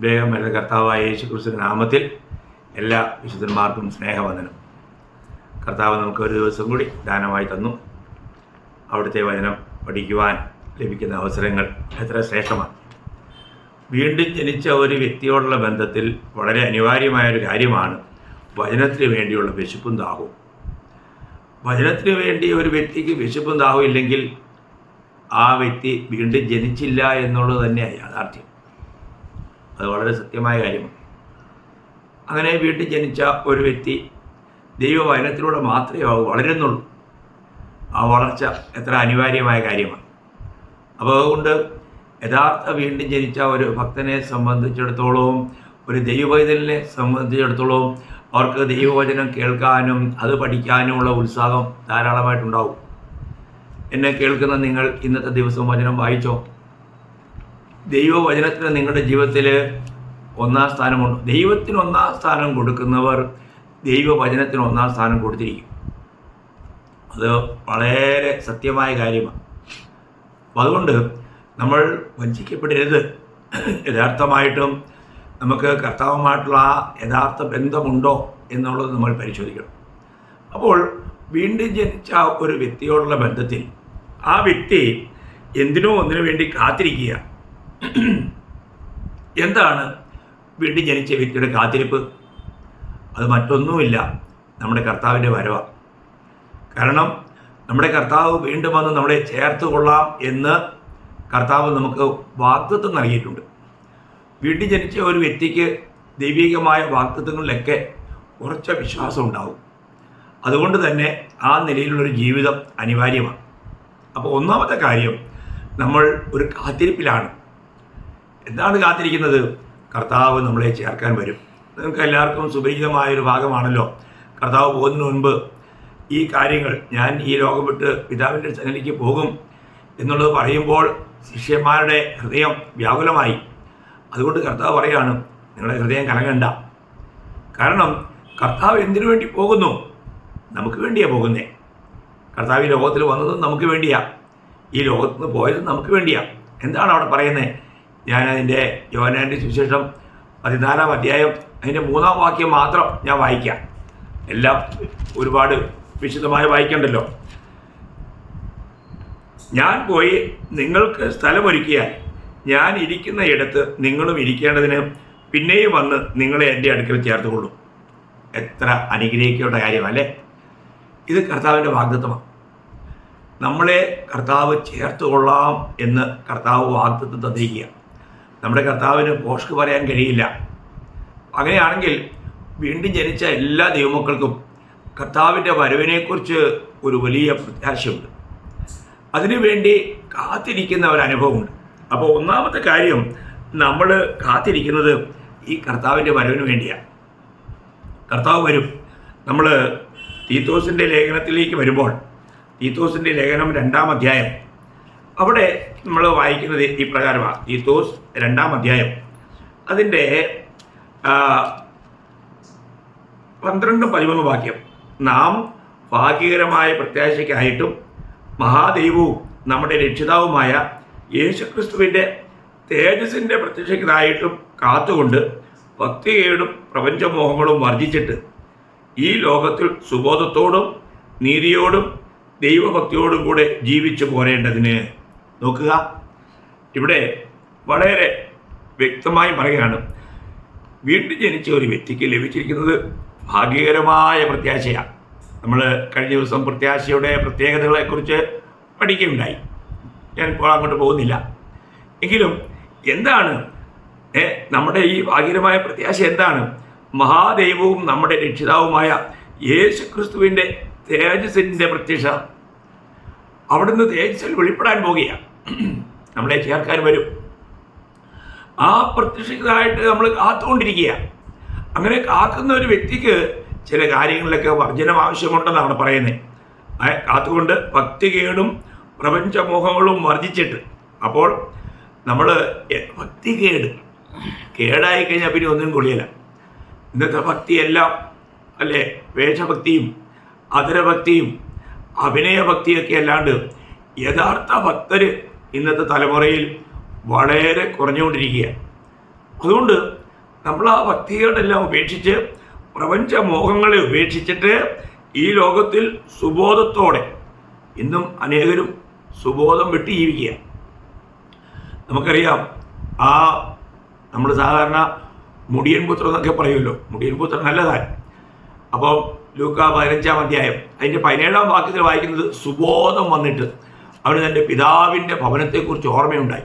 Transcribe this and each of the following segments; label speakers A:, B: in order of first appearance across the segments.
A: ദൈവം എന്റെ കർത്താവായ യേശു ക്രിസ്തു നാമത്തിൽ എല്ലാ വിശുദ്ധന്മാർക്കും സ്നേഹവന്ദനം. കർത്താവ് നമുക്ക് ഒരു ദിവസം കൂടി ദാനമായി തന്നു. അവിടുത്തെ വചനം പഠിക്കുവാൻ ലഭിക്കുന്ന അവസരങ്ങൾ എത്ര ശ്രേഷ്ഠമാണ്. വീണ്ടും ജനിച്ച ഒരു വ്യക്തിയോടുള്ള ബന്ധത്തിൽ വളരെ അനിവാര്യമായ ഒരു കാര്യമാണ് വചനത്തിന് വേണ്ടിയുള്ള വിശപ്പും ദാഹവും. വചനത്തിന് വേണ്ടി ഒരു വ്യക്തിക്ക് വിശപ്പും ദാഹവും ഇല്ലെങ്കിൽ ആ വ്യക്തി വീണ്ടും ജനിച്ചില്ല എന്നുള്ളത് തന്നെയാണ് യാഥാർത്ഥ്യം. അത് വളരെ സത്യമായ കാര്യമാണ്. അങ്ങനെ വീട്ടിൽ ജനിച്ച ഒരു വ്യക്തി ദൈവവചനത്തിലൂടെ മാത്രമേ അവ വളരുന്നുള്ളൂ. ആ വളർച്ച എത്ര അനിവാര്യമായ കാര്യമാണ്. അപ്പോൾ അതുകൊണ്ട് യഥാർത്ഥ വീണ്ടും ജനിച്ച ഒരു ഭക്തനെ സംബന്ധിച്ചിടത്തോളവും ഒരു ദൈവവൈതലിനെ സംബന്ധിച്ചിടത്തോളവും അവർക്ക് ദൈവവചനം കേൾക്കാനും അത് പഠിക്കാനുമുള്ള ഉത്സാഹം ധാരാളമായിട്ടുണ്ടാവും. എന്നെ കേൾക്കുന്ന നിങ്ങൾ ഇന്നത്തെ ദിവസം വചനം വായിച്ചോ? ദൈവവചനത്തിന് നിങ്ങളുടെ ജീവിതത്തിൽ ഒന്നാം സ്ഥാനമുണ്ട് ദൈവത്തിന് ഒന്നാം സ്ഥാനം കൊടുക്കുന്നവർ ദൈവവചനത്തിന് ഒന്നാം സ്ഥാനം കൊടുത്തിരിക്കും. അത് വളരെ സത്യമായ കാര്യമാണ്. അതുകൊണ്ട് നമ്മൾ വഞ്ചിക്കപ്പെടരുത്. യഥാർത്ഥമായിട്ടും നമുക്ക് കർത്താവുമായിട്ടുള്ള യഥാർത്ഥ ബന്ധമുണ്ടോ എന്നുള്ളത് നമ്മൾ പരിശോധിക്കണം. അപ്പോൾ വീണ്ടും ജനിച്ച ഒരു വ്യക്തിയോടുള്ള ബന്ധത്തിൽ ആ വ്യക്തി എന്തിനോ ഒന്നിനു വേണ്ടി കാത്തിരിക്കുക എന്താണ് വീണ്ടും ജനിച്ച വ്യക്തിയുടെ കാത്തിരിപ്പ്? അത് മറ്റൊന്നുമില്ല. നമ്മുടെ കർത്താവിന്റെ വരവ. കാരണം നമ്മുടെ കർത്താവ് വീണ്ടും വന്ന് നമ്മളെ ചേർത്ത് കൊള്ളാം എന്ന് കർത്താവ് നമുക്ക് വാഗ്ദത്വം നൽകിയിട്ടുണ്ട്. വീണ്ടും ജനിച്ച ഒരു വ്യക്തിക്ക് ദൈവികമായ വാഗ്ദത്വങ്ങളിലൊക്കെ ഉറച്ച വിശ്വാസം ഉണ്ടാവും. അതുകൊണ്ട് തന്നെ ആ നിലയിലുള്ളൊരു ജീവിതം അനിവാര്യമാണ്. അപ്പോൾ ഒന്നാമത്തെ കാര്യം നമ്മൾ ഒരു കാത്തിരിപ്പിലാണ്. എന്താണ് കാത്തിരിക്കുന്നത്? കർത്താവ് നമ്മളെ ചേർക്കാൻ വരും. നിങ്ങൾക്ക് എല്ലാവർക്കും സുപരിചിതമായ ഒരു ഭാഗമാണല്ലോ. കർത്താവ് പോകുന്നതിന് മുൻപ് ഈ കാര്യങ്ങൾ ഞാൻ ഈ ലോകം വിട്ട് പിതാവിന്റെ ചനലിലേക്ക് പോകും എന്നുള്ളത് പറയുമ്പോൾ ശിഷ്യന്മാരുടെ ഹൃദയം വ്യാകുലമായി. അതുകൊണ്ട് കർത്താവ് പറയാണ് നിങ്ങളുടെ ഹൃദയം കലങ്ങണ്ട. കാരണം കർത്താവ് എന്തിനു വേണ്ടി പോകുന്നു? നമുക്ക് വേണ്ടിയാണ് പോകുന്നേ. കർത്താവ് ഈ ലോകത്തിൽ വന്നതും നമുക്ക് വേണ്ടിയാ. ഈ ലോകത്ത് നിന്ന് പോയതും നമുക്ക് വേണ്ടിയാ. എന്താണ് അവിടെ പറയുന്നത് ഞാൻ അതിന്റെ യോനാന്റെ സുവിശേഷം പതിനാലാം അധ്യായം അതിന്റെ മൂന്നാം വാക്യം മാത്രം ഞാൻ വായിക്കാം. എല്ലാം ഒരുപാട് വിശദമായി വായിക്കണ്ടല്ലോ. ഞാൻ പോയി നിങ്ങൾക്ക് സ്ഥലമൊരുക്കിയാൽ ഞാൻ ഇരിക്കുന്ന ഇടത്ത് നിങ്ങളും ഇരിക്കേണ്ടതിന് പിന്നെയും വന്ന് നിങ്ങളെ എന്റെ അടുക്കൽ ചേർത്തുകൊള്ളും. എത്ര അനുഗ്രഹിക്കേണ്ട കാര്യമല്ലേ ഇത് കർത്താവിന്റെ വാഗ്ദത്വമാണ് നമ്മളെ കർത്താവ് ചേർത്ത് കൊള്ളാം എന്ന് കർത്താവ് വാഗ്ദത്വം തന്നിരിക്കുക നമ്മുടെ കർത്താവിന് പോഷ്ക്ക് പറയാൻ കഴിയില്ല. അങ്ങനെയാണെങ്കിൽ വീണ്ടും ജനിച്ച എല്ലാ ദൈവമക്കൾക്കും കർത്താവിന്റെ വരവിനെക്കുറിച്ച് ഒരു വലിയ പ്രത്യാശയുണ്ട്. അതിനുവേണ്ടി കാത്തിരിക്കുന്ന ഒരു അനുഭവമുണ്ട്. അപ്പോൾ ഒന്നാമത്തെ കാര്യം നമ്മൾ കാത്തിരിക്കുന്നത് ഈ കർത്താവിന്റെ വരവിന് വേണ്ടിയാണ്. കർത്താവ് വരും. നമ്മൾ തീത്തോസിന്റെ ലേഖനത്തിലേക്ക് വരുമ്പോൾ തീത്തോസിന്റെ ലേഖനം രണ്ടാം അധ്യായം അവിടെ നമ്മൾ വായിക്കുന്നത് ഈ പ്രകാരമാണ്. തീത്തോസ് രണ്ടാം അധ്യായം. അതിന്റെ പന്ത്രണ്ട് പതിമൂന്ന് വാക്യം. നാം ഭാഗ്യകരമായ പ്രത്യാശയ്ക്കായിട്ടും മഹാദൈവവും നമ്മുടെ രക്ഷിതാവുമായ യേശുക്രിസ്തുവിന്റെ തേജസ്സിന്റെ പ്രത്യക്ഷയ്ക്കായിട്ടും കാത്തുകൊണ്ട് ഭക്തികേടും പ്രപഞ്ചമോഹങ്ങളും വർജിച്ചിട്ട് ഈ ലോകത്തിൽ സുബോധത്തോടും നീതിയോടും ദൈവഭക്തിയോടും കൂടെ ജീവിച്ചു പോരേണ്ടതിന് നോക്കുക. ഇവിടെ വളരെ വ്യക്തമായി പറയുകയാണ്. വീട്ടിൽ ജനിച്ച ഒരു വ്യക്തിക്ക് ലഭിച്ചിരിക്കുന്നത് ഭാഗ്യകരമായ പ്രത്യാശയാണ്. നമ്മൾ കഴിഞ്ഞ ദിവസം പ്രത്യാശയുടെ പ്രത്യേകതകളെക്കുറിച്ച് പഠിക്കുകയുണ്ടായി. ഞാൻ ഇപ്പോൾ അങ്ങോട്ട് പോകുന്നില്ല. എങ്കിലും എന്താണ്? നമ്മുടെ ഈ ഭാഗ്യകരമായ പ്രത്യാശ എന്താണ്? മഹാദൈവവും നമ്മുടെ രക്ഷിതാവുമായ യേശു ക്രിസ്തുവിന്റെ തേജസ്സിന്റെ പ്രത്യക്ഷ അവിടുന്ന് തേജസ്സിൽ വെളിപ്പെടാൻ പോകുകയാണ് നമ്മളെ ചേർക്കാൻ വരും. ആ പ്രത്യക്ഷതായിട്ട് നമ്മൾ കാത്തുകൊണ്ടിരിക്കുക. അങ്ങനെ കാക്കുന്ന ഒരു വ്യക്തിക്ക് ചില കാര്യങ്ങളിലൊക്കെ വർജനം ആവശ്യമുണ്ടെന്നാണ് പറയുന്നത്. കാത്തുകൊണ്ട് ഭക്തികേടും പ്രപഞ്ചമോഹങ്ങളും വർജിച്ചിട്ട് അപ്പോൾ നമ്മൾ ഭക്തികേട് കേടായി കഴിഞ്ഞാൽ പിന്നെ ഒന്നും കൊള്ളിയല്ല ഇന്നത്തെ ഭക്തിയെല്ലാം അല്ലേ? വേഷഭക്തിയും അതരഭക്തിയും അഭിനയഭക്തിയൊക്കെ അല്ലാണ്ട് യഥാർത്ഥ ഭക്തർ ഇന്നത്തെ തലമുറയിൽ വളരെ കുറഞ്ഞുകൊണ്ടിരിക്കുകയാണ് അതുകൊണ്ട് നമ്മൾ ആ ഭക്തികളെല്ലാം ഉപേക്ഷിച്ച് പ്രപഞ്ച മോഹങ്ങളെ ഉപേക്ഷിച്ചിട്ട് ഈ ലോകത്തിൽ സുബോധത്തോടെ ഇന്നും അനേകരും സുബോധം വിട്ട് ജീവിക്കുക നമുക്കറിയാം ആ നമ്മൾ സാധാരണ മുടിയൻ പുത്രൻ എന്നൊക്കെ പറയുമല്ലോ. മുടിയൻ പുത്രൻ നല്ലതായി അപ്പോൾ ലൂക്ക പതിനഞ്ചാം അധ്യായം അതിന്റെ പതിനേഴാം വാക്യത്തിൽ വായിക്കുന്നത് സുബോധം വന്നിട്ട് അവന് തന്റെ പിതാവിന്റെ ഭവനത്തെക്കുറിച്ച് ഓർമ്മയുണ്ടായി.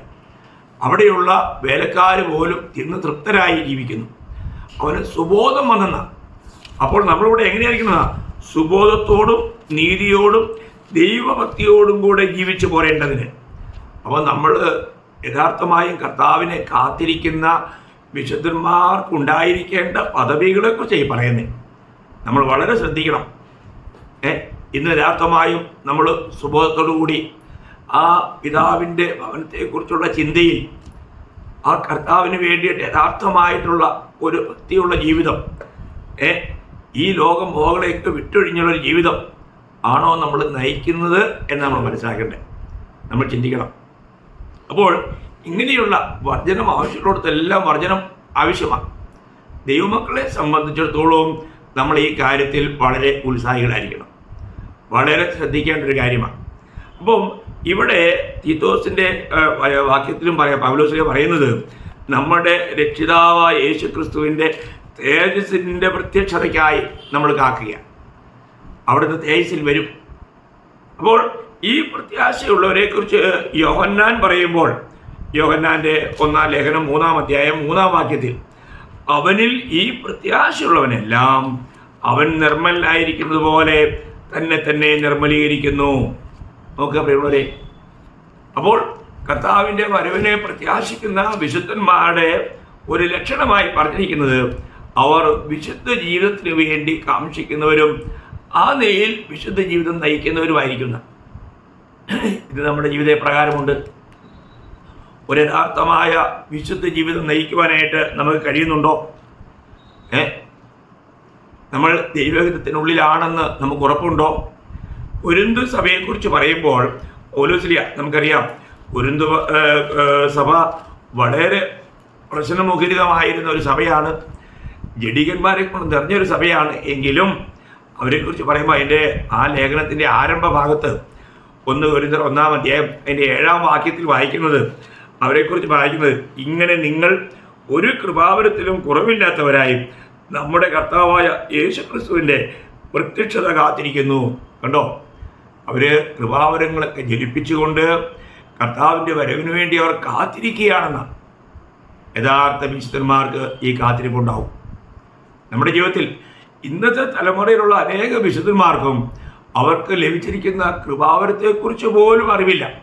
A: അവിടെയുള്ള വേലക്കാർ പോലും തിന്ന് തൃപ്തരായി ജീവിക്കുന്നു. അവന് സുബോധം വന്നെന്ന. അപ്പോൾ നമ്മളിവിടെ എങ്ങനെയായിരിക്കുന്ന സുബോധത്തോടും നീതിയോടും ദൈവഭക്തിയോടും കൂടെ ജീവിച്ചു പോരേണ്ടതിന്. അപ്പോൾ നമ്മൾ യഥാർത്ഥമായും കർത്താവിനെ കാത്തിരിക്കുന്ന വിശുദ്ധന്മാർക്കുണ്ടായിരിക്കേണ്ട പദവികളെക്കുറിച്ച് ഈ പറയുന്നത് നമ്മൾ വളരെ ശ്രദ്ധിക്കണം. ഏ? ഇന്ന് യഥാർത്ഥമായും നമ്മൾ സുബോധത്തോടു കൂടി ആ പിതാവിന്റെ ഭവനത്തെക്കുറിച്ചുള്ള ചിന്തയിൽ ആ കർത്താവിന് വേണ്ടിയിട്ട് യഥാർത്ഥമായിട്ടുള്ള ഒരു ഭക്തിയുള്ള ജീവിതം ഏ ഈ ലോകം മോകളെയൊക്കെ വിട്ടൊഴിഞ്ഞുള്ളൊരു ജീവിതം ആണോ നമ്മൾ നയിക്കുന്നത് എന്ന് നമ്മൾ മനസ്സിലാക്കേണ്ടത് നമ്മൾ ചിന്തിക്കണം. അപ്പോൾ ഇങ്ങനെയുള്ള വർജനം ആവശ്യമുള്ളിടത്തെല്ലാം വർജനം ആവശ്യമാണ് ദൈവമക്കളെ സംബന്ധിച്ചിടത്തോളം നമ്മൾ ഈ കാര്യത്തിൽ വളരെ ഉത്സാഹികളായിരിക്കണം. വളരെ ശ്രദ്ധിക്കേണ്ട ഒരു കാര്യമാണ് അപ്പം ഇവിടെ തീത്തോസിന്റെ വാക്യത്തിലും പറയാം പൗലോസിലെ പറയുന്നത് നമ്മുടെ രക്ഷിതാവായ യേശു ക്രിസ്തുവിന്റെ തേജസ്സിന്റെ പ്രത്യക്ഷതയ്ക്കായി നമ്മൾ കാക്കുക അവിടുത്തെ തേജസ്സിൽ വരും. അപ്പോൾ ഈ പ്രത്യാശയുള്ളവരെ കുറിച്ച് യോഹന്നാൻ പറയുമ്പോൾ യോഹന്നാന്റെ ഒന്നാം ലേഖനം മൂന്നാം അധ്യായം മൂന്നാം വാക്യത്തിൽ അവനിൽ ഈ പ്രത്യാശയുള്ളവനെല്ലാം അവൻ നിർമ്മലായിരിക്കുന്നത് പോലെ തന്നെ തന്നെ നിർമ്മലീകരിക്കുന്നു. നോക്കുക പ്രിയമുള്ളവരെ. അപ്പോൾ കർത്താവിന്റെ വരവിനെ പ്രത്യാശിക്കുന്ന വിശുദ്ധന്മാരുടെ ഒരു ലക്ഷണമായി പറഞ്ഞിരിക്കുന്നത് അവർ വിശുദ്ധ ജീവിതത്തിന് വേണ്ടി കാക്ഷിക്കുന്നവരും ആ നിലയിൽ വിശുദ്ധ ജീവിതം നയിക്കുന്നവരുമായിരിക്കുന്ന. ഇത് നമ്മുടെ ജീവിത പ്രകാരമുണ്ട്. ഒരു യഥാർത്ഥമായ വിശുദ്ധ ജീവിതം നയിക്കുവാനായിട്ട് നമുക്ക് കഴിയുന്നുണ്ടോ? ഏ? നമ്മൾ ദൈവഹിതത്തിനുള്ളിലാണെന്ന് നമുക്ക് ഉറപ്പുണ്ടോ? കുരുന്തു സഭയെക്കുറിച്ച് പറയുമ്പോൾ ഓലോസിലിയ നമുക്കറിയാം ഏഹ്, സഭ വളരെ പ്രശ്നമുഖരിതമായിരുന്ന ഒരു സഭയാണ്. ജഡികന്മാരെ കൊണ്ട് നിറഞ്ഞൊരു സഭയാണ്. എങ്കിലും അവരെക്കുറിച്ച് പറയുമ്പോൾ അതിന്റെ ആ ലേഖനത്തിന്റെ ആരംഭ ഭാഗത്ത് ഒന്ന് ഒരു ഒന്നാം അധ്യായം അതിന്റെ ഏഴാം വാക്യത്തിൽ വായിക്കുന്നത് അവരെക്കുറിച്ച് വായിക്കുന്നത് ഇങ്ങനെ നിങ്ങൾ ഒരു കൃപാവരത്തിലും കുറവില്ലാത്തവരായി നമ്മുടെ കർത്താവായ യേശു ക്രിസ്തുവിന്റെ പ്രത്യക്ഷത കാത്തിരിക്കുന്നു. കണ്ടോ? അവർ കൃപാവരങ്ങളൊക്കെ ജലിപ്പിച്ചുകൊണ്ട് കർത്താവിന്റെ വരവിന് വേണ്ടി അവർ കാത്തിരിക്കുകയാണെന്നാണ് യഥാർത്ഥ വിശുദ്ധന്മാർക്ക് ഈ കാത്തിരിപ്പുണ്ടാവും. നമ്മുടെ ജീവിതത്തിൽ ഇന്നത്തെ തലമുറയിലുള്ള അനേക വിശുദ്ധന്മാർക്കും അവർക്ക് ലഭിച്ചിരിക്കുന്ന കൃപാവരത്തെക്കുറിച്ച് പോലും അറിവില്ല.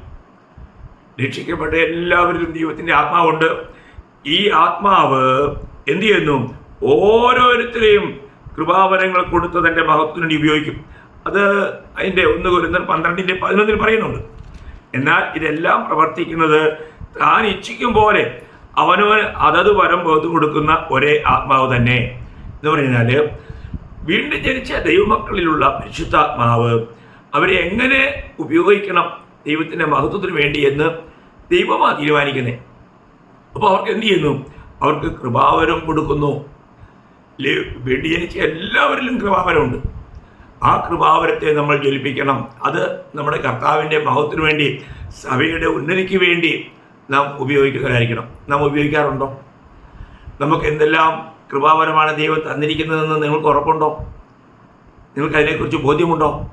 A: രക്ഷിക്കപ്പെട്ട എല്ലാവരിലും ദൈവത്തിന്റെ ആത്മാവുണ്ട്. ഈ ആത്മാവ് എന്തു ചെയ്യുന്നു? ഓരോരുത്തരെയും കൃപാവരങ്ങൾ കൊടുത്ത് തന്റെ മഹത്വത്തിന് വേണ്ടി ഉപയോഗിക്കും. അത് അതിന്റെ ഒന്ന് കുരുന്നർ പന്ത്രണ്ടിന്റെ പതിനൊന്നിൽ പറയുന്നുണ്ട്. എന്നാൽ ഇതെല്ലാം പ്രവർത്തിക്കുന്നത് താൻ ഇച്ഛിക്കും പോലെ അവനവന് അതത് വരം പകുത്തു കൊടുക്കുന്ന ഒരേ ആത്മാവ് തന്നെ. എന്ന് പറഞ്ഞാൽ വീണ്ടും ജനിച്ച ദൈവമക്കളിലുള്ള പരിശുദ്ധാത്മാവ് അവരെ എങ്ങനെ ഉപയോഗിക്കണം ദൈവത്തിന്റെ മഹത്വത്തിന് വേണ്ടി എന്ന് ദൈവമാണ് തീരുമാനിക്കുന്നത് അപ്പോൾ അവർക്ക് എന്ത് ചെയ്യുന്നു? അവർക്ക് കൃപാവരം കൊടുക്കുന്നു. വേണ്ടി ജനിച്ച എല്ലാവരിലും കൃപാവരമുണ്ട്. ആ കൃപാവരത്തെ നമ്മൾ ജലിപ്പിക്കണം അത് നമ്മുടെ കർത്താവിന്റെ മഹത്തിന് വേണ്ടി സഭയുടെ ഉന്നതിക്ക് വേണ്ടി നാം ഉപയോഗിക്കുന്നവരായിരിക്കണം. നാം ഉപയോഗിക്കാറുണ്ടോ? നമുക്ക് എന്തെല്ലാം കൃപാവരമാണ് ദൈവം തന്നിരിക്കുന്നതെന്ന് നിങ്ങൾക്ക് ഉറപ്പുണ്ടോ? നിങ്ങൾക്ക് അതിനെക്കുറിച്ച് ബോധ്യമുണ്ടോ?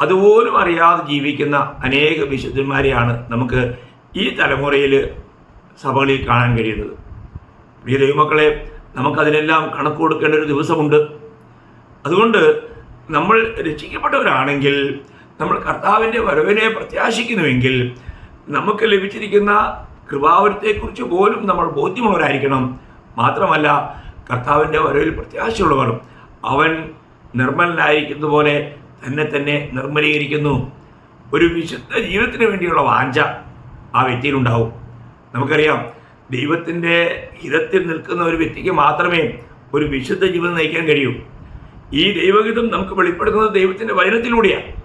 A: അതുപോലും അറിയാതെ ജീവിക്കുന്ന അനേക വിശുദ്ധന്മാരെയാണ് നമുക്ക് ഈ തലമുറയിൽ സഭകളിൽ കാണാൻ കഴിയുന്നത്. പ്രിയ ദൈവമക്കളെ നമുക്കതിനെല്ലാം കണക്ക് കൊടുക്കേണ്ട ഒരു ദിവസമുണ്ട്. അതുകൊണ്ട് നമ്മൾ രക്ഷിക്കപ്പെട്ടവരാണെങ്കിൽ നമ്മൾ കർത്താവിന്റെ വരവിനെ പ്രത്യാശിക്കുന്നുവെങ്കിൽ നമുക്ക് ലഭിച്ചിരിക്കുന്ന കൃപാവരത്തെക്കുറിച്ച് പോലും നമ്മൾ ബോധ്യമുള്ളവരായിരിക്കണം. മാത്രമല്ല കർത്താവിന്റെ വരവിൽ പ്രത്യാശയുള്ളവർ അവൻ നിർമ്മലനായിരിക്കുന്ന പോലെ തന്നെ തന്നെ നിർമ്മലീകരിക്കുന്നു. ഒരു വിശുദ്ധ ജീവിതത്തിന് വേണ്ടിയുള്ള വാഞ്ച ആ വ്യക്തിയിലുണ്ടാവും നമുക്കറിയാം ദൈവത്തിന്റെ ഹിതത്തിൽ നിൽക്കുന്ന ഒരു വ്യക്തിക്ക് മാത്രമേ ഒരു വിശുദ്ധ ജീവിതം നയിക്കാൻ കഴിയൂ. ഈ ദൈവഗീതം നമുക്ക് വെളിപ്പെടുത്തുന്നത് ദൈവത്തിന്റെ വചനത്തിലൂടെയാണ്.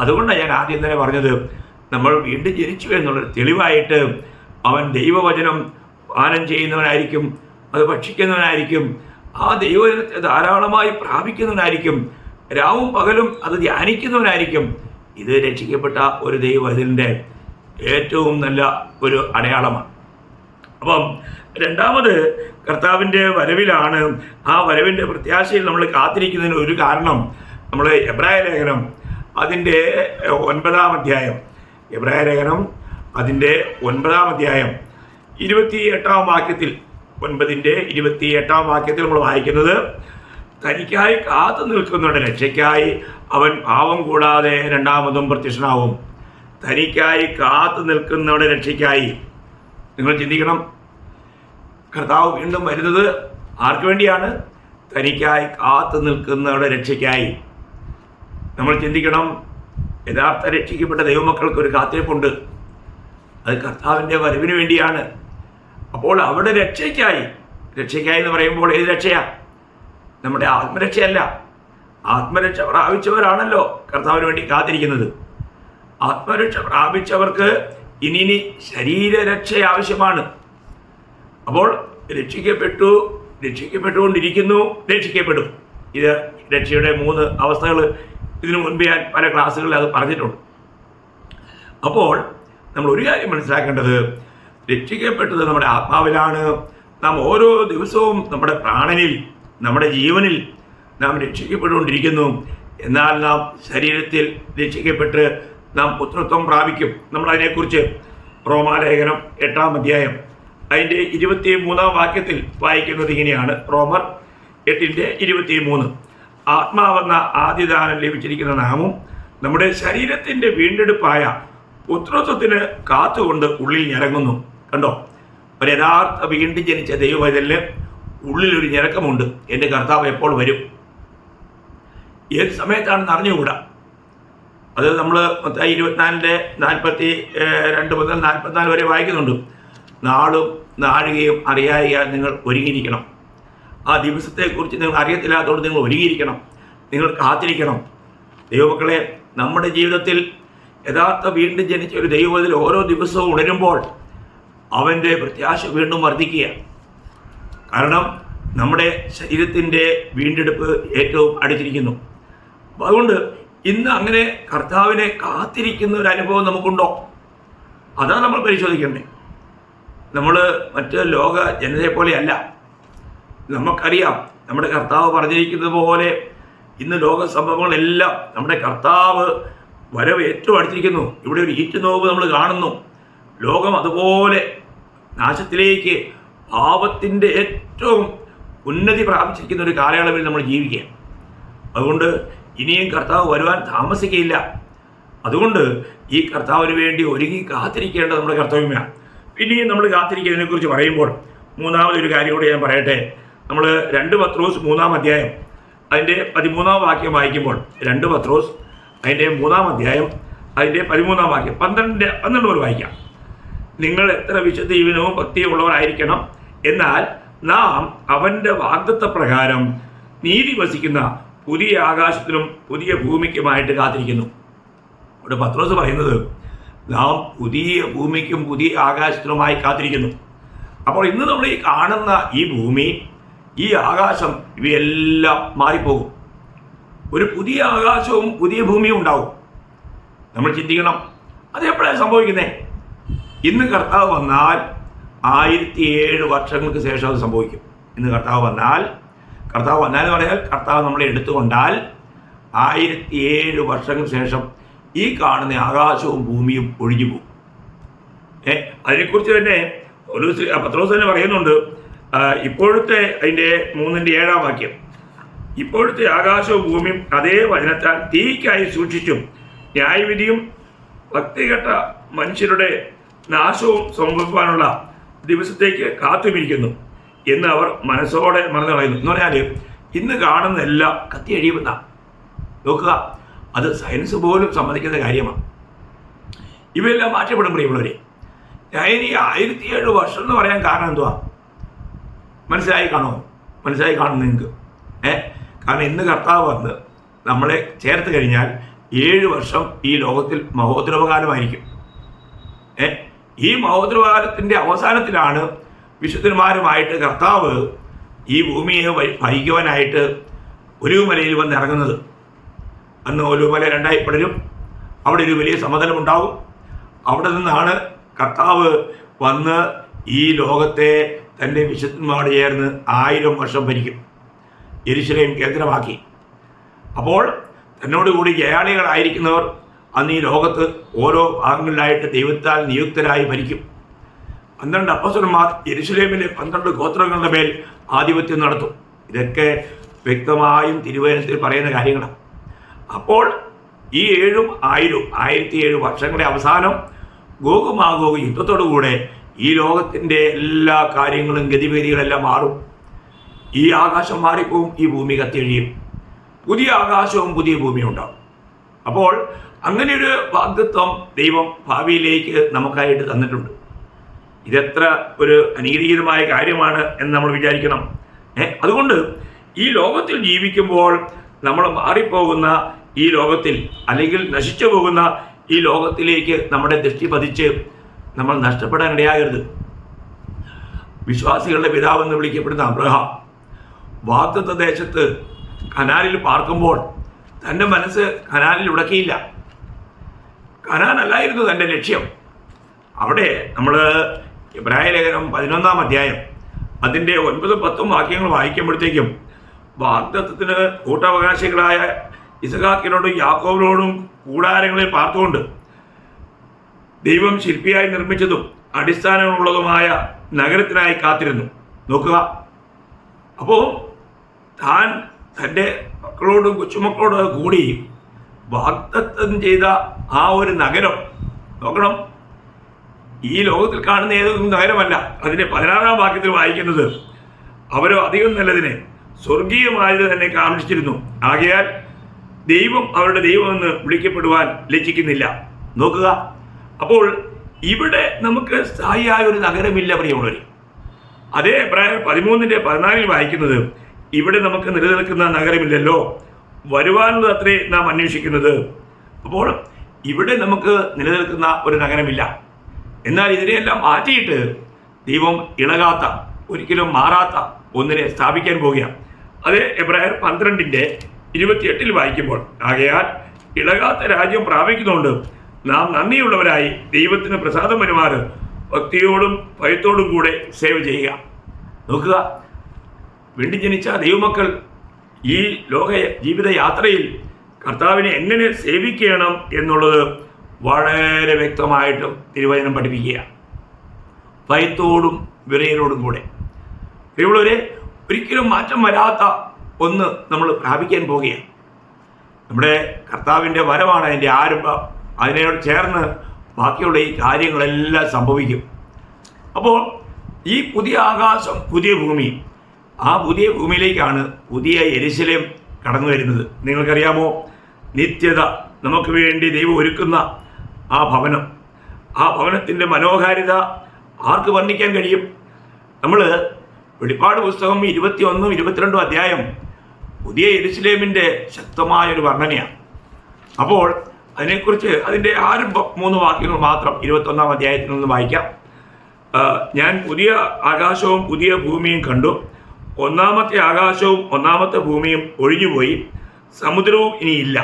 A: അതുകൊണ്ടാണ് ഞാൻ ആദ്യം തന്നെ പറഞ്ഞത് നമ്മൾ വീണ്ടും ജനിച്ചു എന്നുള്ളൊരു തെളിവായിട്ട് അവൻ ദൈവവചനം പാനം ചെയ്യുന്നവനായിരിക്കും അത് ഭക്ഷിക്കുന്നവനായിരിക്കും ആ ദൈവജനത്തെ ധാരാളമായി പ്രാപിക്കുന്നവനായിരിക്കും രാവും പകലും അത് ധ്യാനിക്കുന്നവനായിരിക്കും. ഇത് രക്ഷിക്കപ്പെട്ട ഒരു ദൈവത്തിന്റെ ഏറ്റവും നല്ല ഒരു അടയാളമാണ്. അപ്പം രണ്ടാമത് കർത്താവിന്റെ വരവിലാണ്. ആ വരവിന്റെ പ്രത്യാശയിൽ നമ്മൾ കാത്തിരിക്കുന്നതിന് ഒരു കാരണം നമ്മൾ എബ്രായ ലേഖനം അതിന്റെ ഒൻപതാം അധ്യായം. എബ്രായ ലേഖനം അതിന്റെ ഒൻപതാം അധ്യായം. ഇരുപത്തി എട്ടാം വാക്യത്തിൽ ഒൻപതിന്റെ ഇരുപത്തി എട്ടാം വാക്യത്തിൽ നമ്മൾ വായിക്കുന്നത് തനിക്കായി കാത്തു നിൽക്കുന്നവരുടെ രക്ഷയ്ക്കായി അവൻ പാവം കൂടാതെ രണ്ടാമതും പ്രത്യക്ഷനാവും. തനിക്കായി കാത്തു നിൽക്കുന്നവരുടെ രക്ഷയ്ക്കായി. നിങ്ങൾ ചിന്തിക്കണം കർത്താവ് വീണ്ടും വരുന്നത് ആർക്ക് വേണ്ടിയാണ്? തനിക്കായി കാത്തു നിൽക്കുന്നവരുടെ രക്ഷയ്ക്കായി. നമ്മൾ ചിന്തിക്കണം യഥാർത്ഥ രക്ഷിക്കപ്പെട്ട ദൈവമക്കൾക്ക് ഒരു കാത്തിരിപ്പുണ്ട്. അത് കർത്താവിന്റെ വരവിന് വേണ്ടിയാണ്. അപ്പോൾ അവിടെ രക്ഷയ്ക്കായി രക്ഷയ്ക്കായി എന്ന് പറയുമ്പോൾ ഏത് രക്ഷയാ? നമ്മുടെ ആത്മരക്ഷയല്ല. ആത്മരക്ഷ പ്രാപിച്ചവരാണല്ലോ കർത്താവിന് വേണ്ടി കാത്തിരിക്കുന്നത്. ആത്മരക്ഷ പ്രാപിച്ചവർക്ക് ഇനി ശരീരരക്ഷ ആവശ്യമാണ്. അപ്പോൾ രക്ഷിക്കപ്പെട്ടു രക്ഷിക്കപ്പെട്ടുകൊണ്ടിരിക്കുന്നു രക്ഷിക്കപ്പെടും. ഇത് രക്ഷയുടെ മൂന്ന് അവസ്ഥകൾ ഇതിനു മുൻപ് ഞാൻ പല ക്ലാസ്സുകളിൽ അത് പറഞ്ഞിട്ടുണ്ട്. അപ്പോൾ നമ്മൾ ഒരു കാര്യം മനസ്സിലാക്കേണ്ടത് രക്ഷിക്കപ്പെട്ടത് നമ്മുടെ ആത്മാവിലാണ്. നാം ഓരോ ദിവസവും നമ്മുടെ പ്രാണനിൽ നമ്മുടെ ജീവനിൽ നാം രക്ഷിക്കപ്പെട്ടുകൊണ്ടിരിക്കുന്നു. എന്നാൽ നാം ശരീരത്തിൽ രക്ഷിക്കപ്പെട്ട് നാം പുത്രത്വം പ്രാപിക്കും. നമ്മളതിനെക്കുറിച്ച് റോമാലേഖനം എട്ടാം അധ്യായം അതിന്റെ ഇരുപത്തി മൂന്നാം വാക്യത്തിൽ വായിക്കുന്നത് ഇങ്ങനെയാണ്. റോമർ എട്ടിന്റെ ഇരുപത്തി മൂന്ന് ആത്മാവെന്ന ആദ്യദാനം ലഭിച്ചിരിക്കുന്ന നാമം നമ്മുടെ ശരീരത്തിന്റെ വീണ്ടെടുപ്പായ പുത്രത്വത്തിന് കാത്തുകൊണ്ട് ഉള്ളിൽ ഞരങ്ങുന്നു. കണ്ടോ? ഒരു യഥാർത്ഥ വീണ്ടും ജനിച്ച ദൈവവൈതലിന് ഉള്ളിലൊരു ഞരക്കമുണ്ട്. എന്റെ കർത്താവ് എപ്പോൾ വരും? ഏത് സമയത്താണെന്ന് അറിഞ്ഞുകൂടാ. അത് നമ്മൾ ഇരുപത്തിനാലിന്റെ നാൽപ്പത്തി രണ്ട് മുതൽ നാൽപ്പത്തിനാല് വരെ വായിക്കുന്നുണ്ട്. നാളും നാഴികയും അറിയായാൽ നിങ്ങൾ ഒരുങ്ങിയിരിക്കണം. ആ ദിവസത്തെക്കുറിച്ച് നിങ്ങൾ അറിയത്തില്ലാത്തതുകൊണ്ട് നിങ്ങൾ ഒരുങ്ങിയിരിക്കണം. നിങ്ങൾ കാത്തിരിക്കണം. ദൈവമക്കളെ നമ്മുടെ ജീവിതത്തിൽ യഥാർത്ഥ വീണ്ടും ജനിച്ച ഒരു ദൈവത്തിൽ ഓരോ ദിവസവും ഉണരുമ്പോൾ അവന്റെ പ്രത്യാശ വീണ്ടും വർദ്ധിക്കുക. കാരണം നമ്മുടെ ശരീരത്തിന്റെ വീണ്ടെടുപ്പ് ഏറ്റവും അടുത്തിരിക്കുന്നു. അതുകൊണ്ട് ഇന്ന് അങ്ങനെ കർത്താവിനെ കാത്തിരിക്കുന്ന ഒരു അനുഭവം നമുക്കുണ്ടോ? അതാണ് നമ്മൾ പരിശോധിക്കേണ്ടത്. നമ്മൾ മറ്റ് ലോക ജനതയെ പോലെയല്ല. നമുക്കറിയാം നമ്മുടെ കർത്താവ് പറഞ്ഞിരിക്കുന്നത് പോലെ ഇന്ന് ലോക സംഭവങ്ങളെല്ലാം നമ്മുടെ കർത്താവ് വരവ് ഏറ്റവും അടുത്തിരിക്കുന്നു ഇവിടെ ഒരു ഈറ്റ് നോവ് നമ്മൾ കാണുന്നു. ലോകം അതുപോലെ നാശത്തിലേക്ക് പാപത്തിന്റെ ഏറ്റവും ഉന്നതി പ്രാപിച്ചിരിക്കുന്ന ഒരു കാലയളവിൽ നമ്മൾ ജീവിക്കുക അതുകൊണ്ട് ഇനിയും കർത്താവ് വരുവാൻ താമസിക്കയില്ല അതുകൊണ്ട് ഈ കർത്താവിന് വേണ്ടി ഒരുങ്ങി കാത്തിരിക്കേണ്ടത് നമ്മുടെ കർത്തവ്യമാണ്. പിന്നെയും നമ്മൾ കാത്തിരിക്കുന്നതിനെ കുറിച്ച് പറയുമ്പോൾ മൂന്നാമതൊരു കാര്യം കൂടി ഞാൻ പറയട്ടെ. നമ്മൾ രണ്ട് പത്രോസ് മൂന്നാം അധ്യായം. അതിന്റെ പതിമൂന്നാം വാക്യം വായിക്കുമ്പോൾ രണ്ട് പത്രോസ് അതിന്റെ മൂന്നാം അധ്യായം അതിന്റെ പതിമൂന്നാം വാക്യം പന്ത്രണ്ട് പന്ത്രണ്ട് മുതൽ വായിക്കാം. നിങ്ങൾ എത്ര വിശുദ്ധ ഭക്തിയും ഉള്ളവരായിരിക്കണം എന്നാൽ നാം അവന്റെ വാഗ്ദത്ത പ്രകാരം നീതി വസിക്കുന്ന പുതിയ ആകാശത്തിനും പുതിയ ഭൂമിക്കുമായിട്ട് കാത്തിരിക്കുന്നു. ഇവിടെ പത്രോസ് പറയുന്നത് നാം പുതിയ ഭൂമിക്കും പുതിയ ആകാശത്തിനുമായി കാത്തിരിക്കുന്നു. അപ്പോൾ ഇന്ന് നമ്മൾ ഈ കാണുന്ന ഈ ഭൂമി ഈ ആകാശം ഇവയെല്ലാം മാറിപ്പോകും. ഒരു പുതിയ ആകാശവും പുതിയ ഭൂമിയും ഉണ്ടാവും നമ്മൾ ചിന്തിക്കണം അത് എപ്പോഴാണ് സംഭവിക്കുന്നത് ഇന്ന് കർത്താവ് വന്നാൽ ആയിരത്തി ഏഴ് വർഷങ്ങൾക്ക് ശേഷം അത് സംഭവിക്കും. ഇന്ന് കർത്താവ് വന്നാൽ കർത്താവ് വന്നാൽ എന്ന് പറഞ്ഞാൽ കർത്താവ് നമ്മളെ എടുത്തുകൊണ്ടാൽ ആയിരത്തി ഏഴ് വർഷങ്ങൾക്ക് ശേഷം ഈ കാണുന്ന ആകാശവും ഭൂമിയും ഒഴിഞ്ഞു പോകും. ഏ അതിനെക്കുറിച്ച് തന്നെ പൗലോസ് പത്രോസ് തന്നെ പറയുന്നുണ്ട്. ഇപ്പോഴത്തെ അതിന്റെ മൂന്നിന്റെ ഏഴാം വാക്യം. ഇപ്പോഴത്തെ ആകാശവും ഭൂമിയും അതേ വചനത്താൽ തീക്കായി സൂക്ഷിച്ചും ന്യായവിധിയും ഭക്തികെട്ട മനുഷ്യരുടെ നാശവും സംഭവിക്കാനുള്ള ദിവസത്തേക്ക് കാത്തുമിരിക്കുന്നു എന്ന് അവർ മനസ്സോടെ മറന്നു പറയുന്നു എന്ന് പറഞ്ഞാൽ ഇന്ന് കാണുന്നതെല്ലാം കത്തി അഴിയുമെന്നാണ് നോക്കുക. അത് സയൻസ് പോലും സമ്മതിക്കുന്ന കാര്യമാണ്. ഇവയെല്ലാം മാറ്റപ്പെടും പ്രിയമുള്ളവരെ ഞാൻ ഇനി ആയിരത്തി ഏഴ് വർഷം എന്ന് പറയാൻ കാരണം എന്തുവാ? മനസ്സിലായി കാണോ മനസ്സിലായി കാണും നിങ്ങൾക്ക്. ഏ? കാരണം ഇന്ന് കർത്താവ് വന്ന് നമ്മളെ ചേർത്ത് കഴിഞ്ഞാൽ ഏഴ് വർഷം ഈ ലോകത്തിൽ മഹോദ്രവകാലമായിരിക്കും ഏ? ഈ മഹോദ്രവകാലത്തിന്റെ അവസാനത്തിലാണ് വിശുദ്ധന്മാരുമായിട്ട് കർത്താവ് ഈ ഭൂമിയെ വഹിക്കുവാനായിട്ട് ഒരു മലയിൽ വന്ന് ഇറങ്ങുന്നത് അന്ന് ഒലുമല രണ്ടായി പടരും. അവിടെ ഒരു വലിയ സമതലമുണ്ടാവും അവിടെ നിന്നാണ് കർത്താവ് വന്ന് ഈ ലോകത്തെ തന്റെ വിശുദ്ധന്മാരോട് ചേർന്ന് ആയിരം വർഷം ഭരിക്കും. എരിശിലയും കേന്ദ്രമാക്കി. അപ്പോൾ തന്നോടുകൂടി ജയാളികളായിരിക്കുന്നവർ അന്ന് ഈ ലോകത്ത് ഓരോ ഭാഗങ്ങളിലായിട്ട് ദൈവത്താൽ നിയുക്തരായി ഭരിക്കും. പന്ത്രണ്ട് അപ്പസുരന്മാർ യെരുശലേമിലെ പന്ത്രണ്ട് ഗോത്രങ്ങളുടെ മേൽ ആധിപത്യം നടത്തും. ഇതൊക്കെ വ്യക്തമായും തിരുവചനത്തിൽ പറയുന്ന കാര്യങ്ങളാണ്. അപ്പോൾ ഈ ഏഴും ആയിരം ആയിരത്തി ഏഴ് വർഷങ്ങളുടെ അവസാനം ഗോകുമാഗോഗ് യുദ്ധത്തോടുകൂടെ ഈ ലോകത്തിന്റെ എല്ലാ കാര്യങ്ങളും ഗതിവേദികളെല്ലാം മാറും. ഈ ആകാശം മാറിപ്പോവും ഈ ഭൂമി കത്തിഴിയും. പുതിയ ആകാശവും പുതിയ ഭൂമിയും ഉണ്ടാവും. അപ്പോൾ അങ്ങനെയൊരു വാഗ്ദത്വം ദൈവം ഭാവിയിലേക്ക് നമുക്കായിട്ട് തന്നിട്ടുണ്ട്. ഇതെത്ര ഒരു അനുഗ്രഹീതമായ കാര്യമാണ് എന്ന് നമ്മൾ വിചാരിക്കണം. ഏ അതുകൊണ്ട് ഈ ലോകത്തിൽ ജീവിക്കുമ്പോൾ നമ്മൾ മാറിപ്പോകുന്ന ഈ ലോകത്തിൽ അല്ലെങ്കിൽ നശിച്ചു പോകുന്ന ഈ ലോകത്തിലേക്ക് നമ്മുടെ ദൃഷ്ടി പതിച്ച് നമ്മൾ നഷ്ടപ്പെടാൻ ഇടയാകരുത്. വിശ്വാസികളുടെ പിതാവെന്ന് വിളിക്കപ്പെടുന്ന അബ്രഹാം വാഗ്ദത്ത ദേശത്ത് കനാലിൽ പാർക്കുമ്പോൾ തന്റെ മനസ്സ് കനാലിൽ ഉടക്കിയില്ല. കനാനല്ലായിരുന്നു തന്റെ ലക്ഷ്യം. അവിടെ നമ്മൾ ഇബ്രാഹിം ലേഖനം പതിനൊന്നാം അധ്യായം അതിന്റെ ഒൻപതും പത്തും വാക്യങ്ങൾ വായിക്കുമ്പോഴത്തേക്കും വാഗ്ദത്വത്തിന് കൂട്ടവകാശികളായ ഇസഹാക്കിനോടും യാക്കോബിനോടും കൂടാരങ്ങളിൽ പാർത്തുകൊണ്ട് ദൈവം ശില്പിയായി നിർമ്മിച്ചതും അടിസ്ഥാനമുള്ളതുമായ നഗരത്തിനായി കാത്തിരുന്നു. നോക്കുക. അപ്പോൾ താൻ തന്റെ മക്കളോടും കൊച്ചുമക്കളോടും കൂടി വാഗ്ദത്തം ചെയ്ത ആ ഒരു നഗരം നോക്കണം. ഈ ലോകത്തിൽ കാണുന്ന ഏതൊന്നും നഗരമല്ല. അതിന്റെ പതിനാറാം വാക്യത്തിൽ വായിക്കുന്നത് അവരോ അധികം നല്ലതിനെ സ്വർഗീയമായത് തന്നെ കാണിച്ചിരുന്നു. ആകയാൽ ദൈവം അവരുടെ ദൈവമെന്ന് വിളിക്കപ്പെടുവാൻ ലജ്ജിക്കുന്നില്ല. നോക്കുക. അപ്പോൾ ഇവിടെ നമുക്ക് സ്ഥായിയായ ഒരു നഗരമില്ല പ്രിയമുള്ളവർ അതേ പ്രായം പതിമൂന്നിന്റെ പതിനാലിൽ വായിക്കുന്നത് ഇവിടെ നമുക്ക് നിലനിൽക്കുന്ന നഗരമില്ലല്ലോ. വരുവാനുള്ളത് അത്രേ നാം അന്വേഷിക്കുന്നത്. അപ്പോൾ ഇവിടെ നമുക്ക് നിലനിൽക്കുന്ന ഒരു നഗരമില്ല. എന്നാൽ ഇതിനെയെല്ലാം മാറ്റിയിട്ട് ദൈവം ഇളകാത്ത ഒരിക്കലും മാറാത്ത ഒന്നിനെ സ്ഥാപിക്കാൻ പോവുകയാണ്. അതേ എബ്രായർ പന്ത്രണ്ടിന്റെ ഇരുപത്തിയെട്ടിൽ വായിക്കുമ്പോൾ ആകയാൽ ഇളകാത്ത രാജ്യം പ്രാപിക്കുന്നുണ്ട് നാം നന്ദിയുള്ളവരായി ദൈവത്തിന് പ്രസാദം വരുമാറ് ഭക്തിയോടും ഭയത്തോടും കൂടെ സേവ് ചെയ്യുക. നോക്കുക വീണ്ടും ജനിച്ച ദൈവമക്കൾ ഈ ലോക ജീവിതയാത്രയിൽ കർത്താവിനെ എങ്ങനെ സേവിക്കണം എന്നുള്ളത് വളരെ വ്യക്തമായിട്ട് തിരുവചനം പഠിപ്പിക്കുക ഭയത്തോടും വിറയലോടും കൂടെ. ഇവിടെ ഒരിക്കലും മാറ്റം വരാത്ത ഒന്ന് നമ്മൾ പ്രാപിക്കാൻ പോവുകയാണ്. നമ്മുടെ കർത്താവിന്റെ വരവാണ് അതിന്റെ ആരംഭം അതിനോട് ചേർന്ന് ബാക്കിയുള്ള ഈ കാര്യങ്ങളെല്ലാം സംഭവിക്കും. അപ്പോൾ ഈ പുതിയ ആകാശം പുതിയ ഭൂമി ആ പുതിയ ഭൂമിയിലേക്കാണ് പുതിയ എരിശിലയും കടന്നു വരുന്നത്. നിങ്ങൾക്കറിയാമോ? നിത്യത നമുക്ക് വേണ്ടി ദൈവം ഒരുക്കുന്ന ആ ഭവനം. ആ ഭവനത്തിന്റെ മനോഹാരിത ആർക്ക് വർണിക്കാൻ കഴിയും? നമ്മൾ വെളിപ്പാട് പുസ്തകം ഇരുപത്തി ഒന്നും ഇരുപത്തിരണ്ടും അധ്യായം പുതിയ എരുസലേമിന്റെ ശക്തമായൊരു വർണനയാണ്. അപ്പോൾ അതിനെക്കുറിച്ച് അതിന്റെ ആരംഭം മൂന്ന് വാക്യങ്ങൾ മാത്രം ഇരുപത്തൊന്നാം അധ്യായത്തിൽ നിന്ന് വായിക്കാം. ഞാൻ പുതിയ ആകാശവും പുതിയ ഭൂമിയും കണ്ടു. ഒന്നാമത്തെ ആകാശവും ഒന്നാമത്തെ ഭൂമിയും ഒഴിഞ്ഞുപോയി. സമുദ്രവും ഇനിയില്ല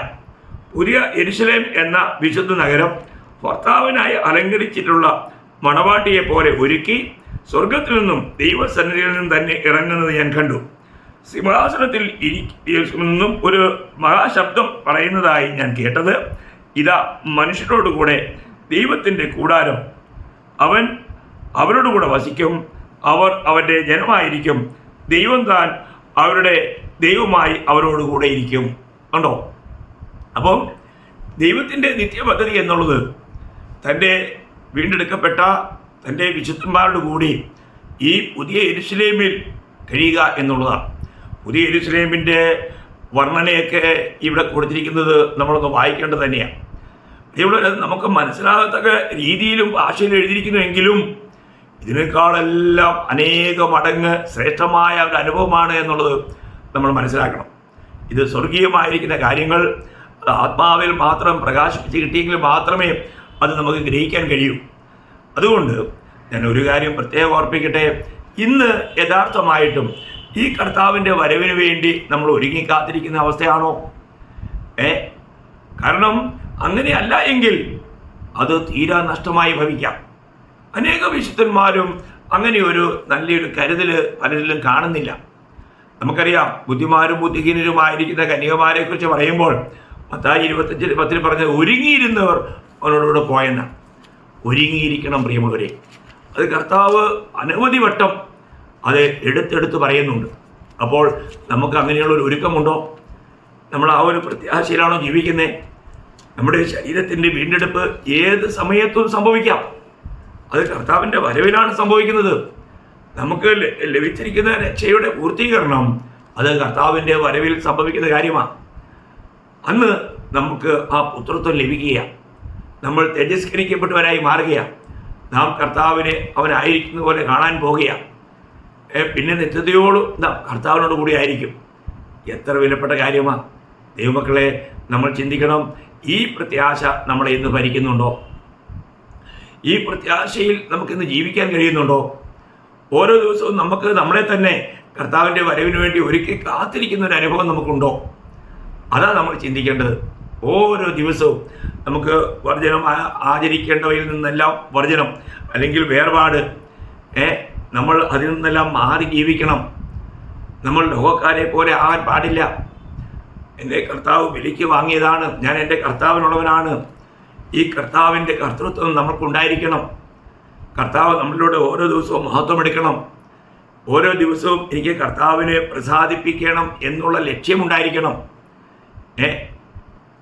A: പുതിയ എരുസലേം എന്ന വിശുദ്ധ നഗരം ഭർത്താവിനായി അലങ്കരിച്ചിട്ടുള്ള മണവാട്ടിയെ പോലെ ഒരുക്കി സ്വർഗത്തിൽ നിന്നും ദൈവസന്നിധിയിൽ നിന്നും തന്നെ ഇറങ്ങുന്നത് ഞാൻ കണ്ടു. സിംഹാസനത്തിൽ ഇരിക്കുന്നും ഒരു മഹാശബ്ദം പറയുന്നതായി ഞാൻ കേട്ടത്. ഇതാ മനുഷ്യരോടുകൂടെ ദൈവത്തിന്റെ കൂടാരം. അവൻ അവരോടുകൂടെ വസിക്കും. അവർ അവന്റെ ജനമായിരിക്കും. ദൈവം താൻ അവരുടെ ദൈവമായി അവരോടുകൂടെ ഇരിക്കും. കണ്ടോ? അപ്പം ദൈവത്തിന്റെ നിത്യപദ്ധതി എന്നുള്ളത് തന്റെ വീണ്ടെടുക്കപ്പെട്ട തന്റെ വിശുദ്ധന്മാരോട് കൂടി ഈ പുതിയ എരുസലേമിൽ കഴിയുക എന്നുള്ളതാണ്. പുതിയ എരുസലേമിന്റെ വർണനയൊക്കെ ഇവിടെ കൊടുത്തിരിക്കുന്നത് നമ്മളൊന്ന് വായിക്കേണ്ടത് തന്നെയാണ്. ഇവിടെ നമുക്ക് മനസ്സിലാകത്തക്ക രീതിയിലും ഭാഷയിലും എഴുതിയിരിക്കുന്നുവെങ്കിലും ഇതിനേക്കാളെല്ലാം അനേക മടങ്ങ് ശ്രേഷ്ഠമായ ഒരു അനുഭവമാണ് എന്നുള്ളത് നമ്മൾ മനസ്സിലാക്കണം. ഇത് സ്വർഗീയമായിരിക്കുന്ന കാര്യങ്ങൾ ആത്മാവിൽ മാത്രം പ്രകാശിപ്പിച്ച് കിട്ടിയെങ്കിൽ മാത്രമേ അത് നമുക്ക് ഗ്രഹിക്കാൻ കഴിയൂ. അതുകൊണ്ട് ഞാൻ ഒരു കാര്യം പ്രത്യേകം ഓർപ്പിക്കട്ടെ. ഇന്ന് യഥാർത്ഥമായിട്ടും ഈ കർത്താവിന്റെ വരവിന് വേണ്ടി നമ്മൾ ഒരുങ്ങി കാത്തിരിക്കുന്ന അവസ്ഥയാണോ? ഏ? കാരണം അങ്ങനെയല്ല എങ്കിൽ അത് തീരാ നഷ്ടമായി ഭവിക്കാം. അനേക വിശുദ്ധന്മാരും അങ്ങനെ ഒരു നല്ലൊരു കരുതൽ പലരിലും കാണുന്നില്ല. നമുക്കറിയാം ബുദ്ധിമാരും ബുദ്ധിഹീനരുമായിരിക്കുന്ന കന്യകമാരെ കുറിച്ച് പറയുമ്പോൾ പത്തായി ഇരുപത്തഞ്ച് പത്തിൽ പറഞ്ഞ ഒരുങ്ങിയിരുന്നവർ അവരോടുകൂടെ പോയെന്ന ഒരുങ്ങിയിരിക്കണം പ്രിയമുള്ളവരെ. അത് കർത്താവ് അനവധി വട്ടം അത് എടുത്തെടുത്ത് പറയുന്നുണ്ട്. അപ്പോൾ നമുക്ക് അങ്ങനെയുള്ള ഒരു ഒരുക്കമുണ്ടോ? നമ്മൾ ആ ഒരു പ്രത്യാശയിലാണോ ജീവിക്കുന്നത് നമ്മുടെ ശരീരത്തിന്റെ വീണ്ടെടുപ്പ് ഏത് സമയത്തും സംഭവിക്കാം. അത് കർത്താവിന്റെ വരവിലാണ് സംഭവിക്കുന്നത്. നമുക്ക് ലഭിച്ചിരിക്കുന്ന രക്ഷയുടെ പൂർത്തീകരണം അത് കർത്താവിന്റെ വരവിൽ സംഭവിക്കുന്ന കാര്യമാണ്. അന്ന് നമുക്ക് ആ പുത്രത്വം ലഭിക്കുക നമ്മൾ തേജസ്കരിക്കപ്പെട്ടവരായി മാറുകയാണ് നാം കർത്താവിനെ അവനായിരിക്കുന്ന പോലെ കാണാൻ പോകുകയാണ് പിന്നെ നിത്യതയോട് എന്താ കർത്താവിനോട് കൂടി ആയിരിക്കും. എത്ര വിലപ്പെട്ട കാര്യമാണ് ദൈവമക്കളെ നമ്മൾ ചിന്തിക്കണം ഈ പ്രത്യാശ നമ്മളെ ഇന്ന് ഭരിക്കുന്നുണ്ടോ? ഈ പ്രത്യാശയിൽ നമുക്കിന്ന് ജീവിക്കാൻ കഴിയുന്നുണ്ടോ? ഓരോ ദിവസവും നമുക്ക് നമ്മളെ തന്നെ കർത്താവിന്റെ വരവിന് വേണ്ടി ഒരുക്കി കാത്തിരിക്കുന്ന ഒരു അനുഭവം നമുക്കുണ്ടോ? അതാണ് നമ്മൾ ചിന്തിക്കേണ്ടത്. ഓരോ ദിവസവും നമുക്ക് വർജനം ആചരിക്കേണ്ടവയിൽ നിന്നെല്ലാം വർജനം അല്ലെങ്കിൽ വേർപാട് ഏ നമ്മൾ അതിൽ നിന്നെല്ലാം മാറി ജീവിക്കണം. നമ്മൾ ലോകക്കാരെ പോലെ ആകാൻ പാടില്ല. എന്റെ കർത്താവ് വിലയ്ക്ക് വാങ്ങിയതാണ്. ഞാൻ എന്റെ കർത്താവിനുള്ളവനാണ്. ഈ കർത്താവിന്റെ കർത്തൃത്വം നമുക്കുണ്ടായിരിക്കണം കർത്താവ് നമ്മളിലൂടെ ഓരോ ദിവസവും മഹത്വമെടുക്കണം ഓരോ ദിവസവും എനിക്ക് കർത്താവിനെ പ്രസാദിപ്പിക്കണം എന്നുള്ള ലക്ഷ്യമുണ്ടായിരിക്കണം. ഏ?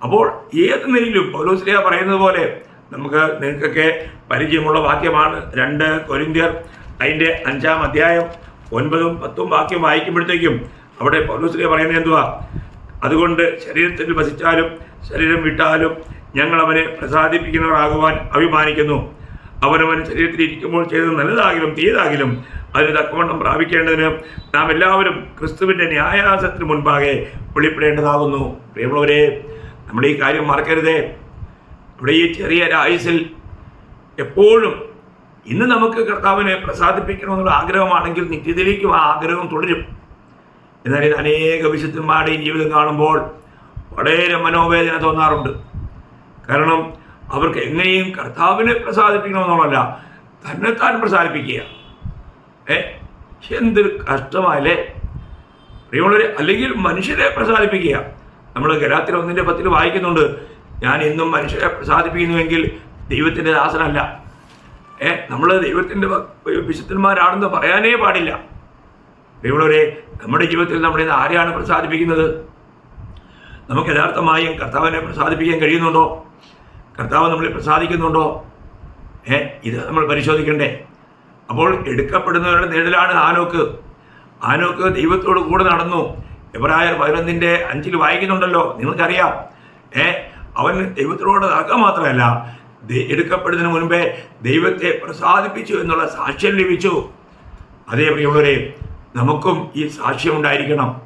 A: അപ്പോൾ ഏത് നിലയിലും പൗലോസ്ലിയ പറയുന്നത് പോലെ നമുക്ക് നിങ്ങൾക്കൊക്കെ പരിചയമുള്ള വാക്യമാണ് രണ്ട് കൊരിന്ത്യർ അതിന്റെ അഞ്ചാം അധ്യായം ഒൻപതും പത്തും വാക്യം വായിക്കുമ്പോഴത്തേക്കും അവിടെ പൗലോസ്ലിയ പറയുന്നത് എന്തുവാ? അതുകൊണ്ട് ശരീരത്തിൽ വസിച്ചാലും ശരീരം വിട്ടാലും ഞങ്ങൾ അവനെ പ്രസാദിപ്പിക്കുന്നവരാകുവാൻ അഭിമാനിക്കുന്നു. അവനവൻ ശരീരത്തിൽ ഇരിക്കുമ്പോൾ ചെയ്തത് നല്ലതാകിലും തീയതാകിലും അതിന് തക്കവണ്ണം പ്രാപിക്കേണ്ടതിന് നാം എല്ലാവരും ക്രിസ്തുവിന്റെ ന്യായാസത്തിന് മുൻപാകെ വെളിപ്പെടേണ്ടതാകുന്നു. പ്രിയമുള്ളവരെ നമ്മുടെ ഈ കാര്യം മറക്കരുതേ. ഇവിടെ ഈ ചെറിയ ആയുസിൽ എപ്പോഴും ഇന്ന് നമുക്ക് കർത്താവിനെ പ്രസാദിപ്പിക്കണമെന്നുള്ള ആഗ്രഹമാണെങ്കിൽ നിത്യതയിലേക്കും ആ ആഗ്രഹം തുടരും. എന്നാൽ ഇത് അനേക വിശുദ്ധന്മാരുടെയും ജീവിതം കാണുമ്പോൾ വളരെ മനോവേദന തോന്നാറുണ്ട്. കാരണം അവർക്ക് എങ്ങനെയും കർത്താവിനെ പ്രസാദിപ്പിക്കണമെന്നുള്ളതല്ല തന്നെത്താൻ പ്രസാദിപ്പിക്കുക. ഏ? എന്തൊരു കഷ്ടമല്ലേ പ്രിയമുള്ളവരെ അല്ലെങ്കിൽ മനുഷ്യരെ പ്രസാദിപ്പിക്കുക. നമ്മൾ ഗലാത്തിൽ ഒന്നിന്റെ പത്തിൽ വായിക്കുന്നുണ്ട് ഞാൻ എന്നും മനുഷ്യരെ പ്രസാദിപ്പിക്കുന്നുവെങ്കിൽ ദൈവത്തിന്റെ ദാസനല്ല. ഏ നമ്മൾ ദൈവത്തിന്റെ വിശുദ്ധന്മാരാണെന്ന് പറയാനേ പാടില്ല. ദൈവമുള്ളവരെ നമ്മുടെ ജീവിതത്തിൽ ഇന്ന് ആരെയാണ് പ്രസാദിപ്പിക്കുന്നത്? നമുക്ക് യഥാർത്ഥമായും കർത്താവിനെ പ്രസാദിപ്പിക്കാൻ കഴിയുന്നുണ്ടോ? കർത്താവ് നമ്മളെ പ്രസാദിക്കുന്നുണ്ടോ? ഏ ഇത് നമ്മൾ പരിശോധിക്കണ്ടേ. അപ്പോൾ എടുക്കപ്പെടുന്നവരുടെ നിഴലാണ് ആനോക്ക്. ആനോക്ക് ദൈവത്തോട് കൂടെ നടന്നു. എബ്രായർ പതിനൊന്നിന്റെ അഞ്ചിൽ വായിക്കുന്നുണ്ടല്ലോ. നിങ്ങൾക്കറിയാം. ഏ അവൻ ദൈവത്തിനോട് നടക്കുക മാത്രമല്ല എടുക്കപ്പെടുന്നതിന് മുൻപേ ദൈവത്തെ പ്രസാദിപ്പിച്ചു എന്നുള്ള സാക്ഷ്യം ലഭിച്ചു. അതേ പ്രിയമുള്ളവരെ നമുക്കും ഈ സാക്ഷ്യം ഉണ്ടായിരിക്കണം.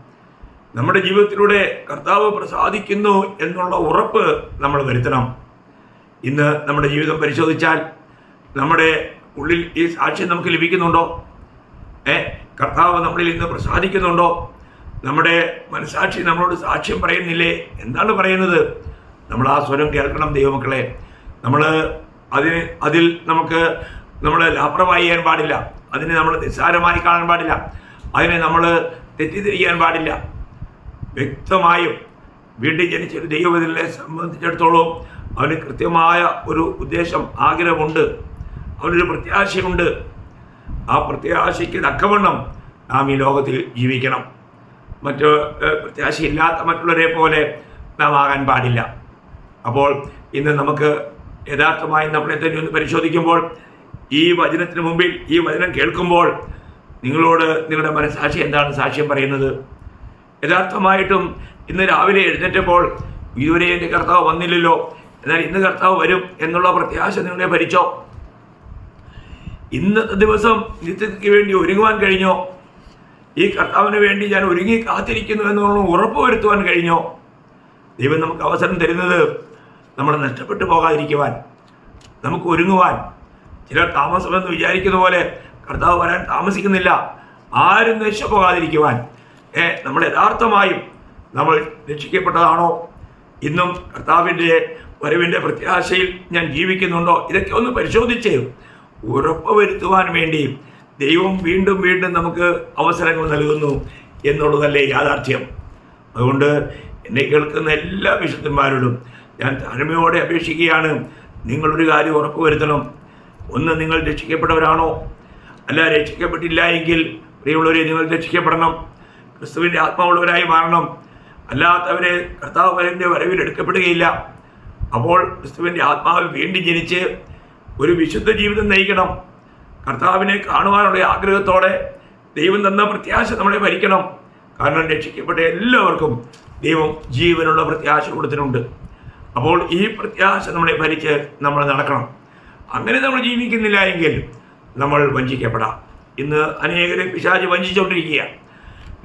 A: നമ്മുടെ ജീവിതത്തിലൂടെ കർത്താവ് പ്രസാദിക്കുന്നു എന്നുള്ള ഉറപ്പ് നമ്മൾ വരുത്തണം. ഇന്ന് നമ്മുടെ ജീവിതം പരിശോധിച്ചാൽ നമ്മുടെ ഉള്ളിൽ ഈ സാക്ഷ്യം നമുക്ക് ലഭിക്കുന്നുണ്ടോ? ഏ കർത്താവ് നമ്മളിൽ ഇന്ന് പ്രസാദിക്കുന്നുണ്ടോ? നമ്മുടെ മനസാക്ഷി നമ്മളോട് സാക്ഷ്യം പറയുന്നില്ലേ? എന്താണ് പറയുന്നത്? നമ്മൾ ആ സ്വരം കേൾക്കണം ദൈവമക്കളെ. നമ്മൾ അതിന് അതിൽ നമുക്ക് നമ്മൾ ലാപ്രമായി ചെയ്യാൻ പാടില്ല. അതിനെ നമ്മൾ നിസ്സാരമായി കാണാൻ പാടില്ല. അതിനെ നമ്മൾ തെറ്റിദ്ധരിക്കാൻ പാടില്ല. വ്യക്തമായും വീണ്ടും ജനിച്ച ഒരു ദൈവത്തിനെ സംബന്ധിച്ചിടത്തോളം അവന് കൃത്യമായ ഒരു ഉദ്ദേശം ആഗ്രഹമുണ്ട്. അവനൊരു പ്രത്യാശയുണ്ട്. ആ പ്രത്യാശയ്ക്ക് തക്കവണ്ണം നാം ഈ ലോകത്തിൽ ജീവിക്കണം. മറ്റ് പ്രത്യാശയില്ലാത്ത മറ്റുള്ളവരെ പോലെ നാം ആകാൻ പാടില്ല. അപ്പോൾ ഇന്ന് നമുക്ക് യഥാർത്ഥമായി നമ്മളെ തന്നെ ഒന്ന് പരിശോധിക്കുമ്പോൾ ഈ വചനത്തിന് മുമ്പിൽ ഈ വചനം കേൾക്കുമ്പോൾ നിങ്ങളോട് നിങ്ങളുടെ മനസാക്ഷി എന്താണ് സാക്ഷ്യം പറയുന്നത്? യഥാർത്ഥമായിട്ടും ഇന്ന് രാവിലെ എഴുന്നേറ്റപ്പോൾ ഇതുവരെ എന്റെ കർത്താവ് വന്നില്ലല്ലോ എന്നാൽ ഇന്ന് കർത്താവ് വരും എന്നുള്ള പ്രത്യാശ നിങ്ങളെ ഭരിച്ചോ? ഇന്നത്തെ ദിവസം നിത്യതയ്ക്ക് വേണ്ടി ഒരുങ്ങുവാൻ കഴിഞ്ഞോ? ഈ കർത്താവിന് വേണ്ടി ഞാൻ ഒരുങ്ങി കാത്തിരിക്കുന്നു എന്നുള്ള ഉറപ്പ് വരുത്തുവാൻ കഴിഞ്ഞോ? ദൈവം നമുക്ക് അവസരം തരുന്നത് നമ്മൾ നഷ്ടപ്പെട്ടു പോകാതിരിക്കുവാൻ നമുക്ക് ഒരുങ്ങുവാൻ. ചിലർ താമസമെന്ന് വിചാരിക്കുന്ന പോലെ കർത്താവ് വരാൻ താമസിക്കുന്നില്ല. ആരും രക്ഷപ്പോകാതിരിക്കുവാൻ ഏ നമ്മൾ യഥാർത്ഥമായും നമ്മൾ രക്ഷിക്കപ്പെട്ടതാണോ? ഇന്നും കർത്താവിന്റെ വരവിന്റെ പ്രത്യാശയിൽ ഞാൻ ജീവിക്കുന്നുണ്ടോ? ഇതൊക്കെ ഒന്ന് പരിശോധിച്ച് ഉറപ്പുവരുത്തുവാൻ വേണ്ടി ദൈവം വീണ്ടും വീണ്ടും നമുക്ക് അവസരങ്ങൾ നൽകുന്നു എന്നുള്ളതല്ലേ യാഥാർത്ഥ്യം. അതുകൊണ്ട് എന്നെ കേൾക്കുന്ന എല്ലാ വിശുദ്ധന്മാരോടും ഞാൻ താഴ്മയോടെ അപേക്ഷിക്കുകയാണ്. നിങ്ങളൊരു കാര്യം ഉറപ്പുവരുത്തണം. ഒന്ന് നിങ്ങൾ രക്ഷിക്കപ്പെട്ടവരാണോ? അല്ല രക്ഷിക്കപ്പെട്ടില്ല എങ്കിൽ പ്രിയമുള്ളവരെ നിങ്ങൾ രക്ഷിക്കപ്പെടണം. ക്രിസ്തുവിന്റെ ആത്മാവുള്ളവരായി മാറണം. അല്ലാത്തവരെ കർത്താവ് വരന്റെ വരവിൽ എടുക്കപ്പെടുകയില്ല. അപ്പോൾ ക്രിസ്തുവിന്റെ ആത്മാവിൽ വീണ്ടും ജനിച്ച് ഒരു വിശുദ്ധ ജീവിതം നയിക്കണം. കർത്താവിനെ കാണുവാനുള്ള ആഗ്രഹത്തോടെ ദൈവം തന്ന പ്രത്യാശ നമ്മളെ ഭരിക്കണം. കാരണം രക്ഷിക്കപ്പെട്ട എല്ലാവർക്കും ദൈവം ജീവനുള്ള പ്രത്യാശ കൊടുത്തിട്ടുണ്ട്. അപ്പോൾ ഈ പ്രത്യാശ നമ്മളെ ഭരിച്ച് നമ്മൾ നടക്കണം. അങ്ങനെ നമ്മൾ ജീവിക്കുന്നില്ല എങ്കിൽ നമ്മൾ വഞ്ചിക്കപ്പെടാം. ഇന്ന് അനേകരെ പിശാച് വഞ്ചിച്ചുകൊണ്ടിരിക്കുക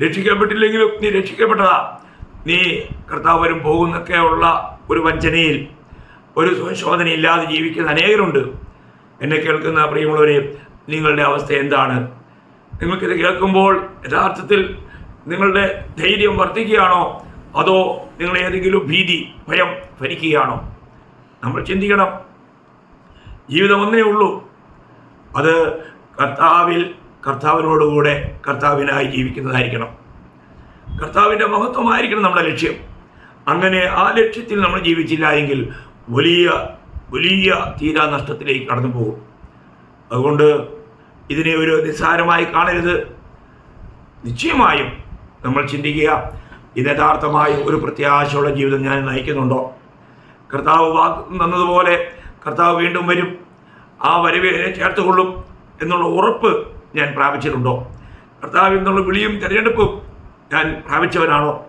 A: രക്ഷിക്കപ്പെട്ടില്ലെങ്കിലും നീ രക്ഷിക്കപ്പെട്ടതാ. നീ കർത്താവ് വരും പോകുന്നൊക്കെയുള്ള ഒരു വഞ്ചനയിൽ ഒരു ശോധനയില്ലാതെ ജീവിക്കുന്ന അനേകരുണ്ട്. എന്നെ കേൾക്കുന്ന പ്രിയമുള്ളവരെ നിങ്ങളുടെ അവസ്ഥ എന്താണ്? നിങ്ങൾക്കിത് കേൾക്കുമ്പോൾ യഥാർത്ഥത്തിൽ നിങ്ങളുടെ ധൈര്യം വർദ്ധിക്കുകയാണോ? അതോ നിങ്ങൾ ഏതെങ്കിലും ഭീതി ഭയം ഭരിക്കുകയാണോ? നമ്മൾ ചിന്തിക്കണം. ജീവിതം ഒന്നേ ഉള്ളൂ. അത് കർത്താവിൽ കർത്താവിനോടുകൂടെ കർത്താവിനായി ജീവിക്കുന്നതായിരിക്കണം. കർത്താവിന്റെ മഹത്വമായിരിക്കണം നമ്മുടെ ലക്ഷ്യം. അങ്ങനെ ആ ലക്ഷ്യത്തിൽ നമ്മൾ ജീവിച്ചില്ല എങ്കിൽ വലിയ വലിയ തീരാ നഷ്ടത്തിലേക്ക് കടന്നു പോകും. അതുകൊണ്ട് ഇതിനെ ഒരു നിസ്സാരമായി കാണരുത്. നിശ്ചയമായും നമ്മൾ ചിന്തിക്കുക ഇത് യഥാർത്ഥമായ ഒരു പ്രത്യാശയുള്ള ജീവിതം ഞാൻ നയിക്കുന്നുണ്ടോ? കർത്താവ് വാക്ക് തന്നതുപോലെ കർത്താവ് വീണ്ടും വരും. ആ വരവ് എന്നെ ചേർത്തുകൊള്ളും എന്നുള്ള ഉറപ്പ് ഞാൻ പ്രാപിച്ചിട്ടുണ്ടോ? കർത്താവ് എന്നുള്ള വിളിയും തിരഞ്ഞെടുപ്പും ഞാൻ പ്രാപിച്ചവനാണോ?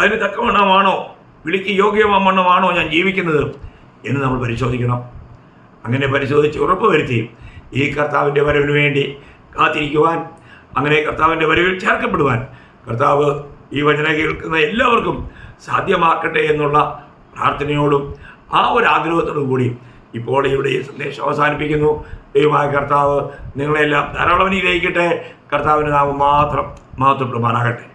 A: അതിന് തക്കവണ്ണമാണോ വിളിക്ക് യോഗ്യമാണോ ഞാൻ ജീവിക്കുന്നത് എന്ന് നമ്മൾ പരിശോധിക്കണം. അങ്ങനെ പരിശോധിച്ച് ഉറപ്പ് വരുത്തി ഈ കർത്താവിന്റെ വരവിന് വേണ്ടി കാത്തിരിക്കുവാൻ അങ്ങനെ കർത്താവിന്റെ വരവിൽ ചേർക്കപ്പെടുവാൻ കർത്താവ് ഈ വചന കേൾക്കുന്ന എല്ലാവർക്കും സാധ്യമാക്കട്ടെ എന്നുള്ള പ്രാർത്ഥനയോടും ആ ഒരു ആഗ്രഹത്തോടും കൂടി ഇപ്പോൾ ഇവിടെ ഈ സന്ദേശം അവസാനിപ്പിക്കുന്നു. ദൈവമായ കർത്താവ് നിങ്ങളെല്ലാം ധാരാളം അനുഗ്രഹിക്കട്ടെ. കർത്താവിന് നാമം മാത്രം മഹത്വപ്പെടുമാറാകട്ടെ